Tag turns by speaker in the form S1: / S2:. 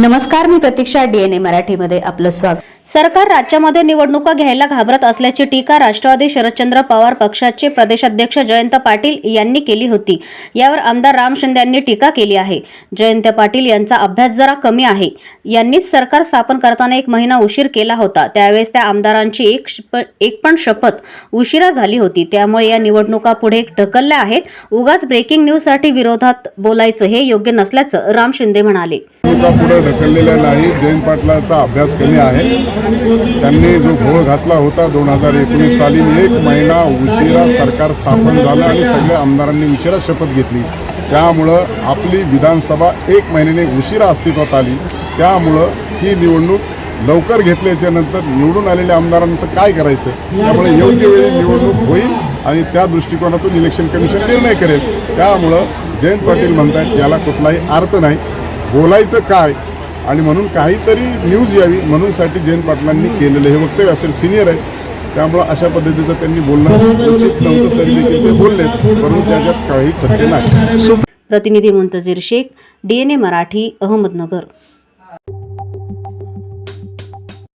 S1: नमस्कार मी प्रतीक्षा डीएनए मराठीमध्ये आपलं स्वागत.
S2: सरकार राज्यामध्ये निवडणुका घ्यायला घाबरत असल्याची टीका राष्ट्रवादी शरदचंद्र पवार पक्षाचे प्रदेशाध्यक्ष जयंत पाटील यांनी केली होती. यावर आमदार राम शिंदे यांनी टीका केली आहे. जयंत पाटील यांचा अभ्यास जरा कमी आहे. यांनीच सरकार स्थापन करताना एक महिना उशीर केला होता. त्यावेळेस त्या आमदारांची एक एक पण शपथ उशिरा झाली होती. त्यामुळे या निवडणुका पुढे ढकलल्या आहेत. उगाच ब्रेकिंग न्यूजसाठी विरोधात बोलायचं हे योग्य नसल्याचं राम शिंदे म्हणाले.
S3: ढकललेला नाही. जयंत पाटलाचा अभ्यास कमी आहे. त्यांनी जो घोळ घातला होता दोन हजार एकोणीस साली एक महिना उशिरा सरकार स्थापन झालं आणि सगळ्या आमदारांनी उशिरा शपथ घेतली. त्यामुळं आपली विधानसभा एक महिन्याने उशिरा अस्तित्वात आली. त्यामुळं ही निवडणूक लवकर घेतल्याच्या नंतर निवडून आलेल्या आमदारांचं काय करायचं? त्यामुळे योग्य वेळी निवडणूक होईल आणि त्या दृष्टिकोनातून इलेक्शन कमिशन निर्णय करेल. त्यामुळं जयंत पाटील म्हणतात याला कुठलाही अर्थ नाही. बोलायचं काय? आणि म्हणून काहीतरी न्यूज यावी म्हणूनसाठी जयंत पाटलांनी केलेलं हे वक्तव्य असेल सिनियर आहे. त्यामुळं अशा पद्धतीचं त्यांनी बोलणं उचित नव्हतं तरी देखील ते बोलले परंतु त्याच्यात काही तथ्य नाही.
S2: प्रतिनिधी मुंतजीर शेख डीएनए मराठी अहमदनगर.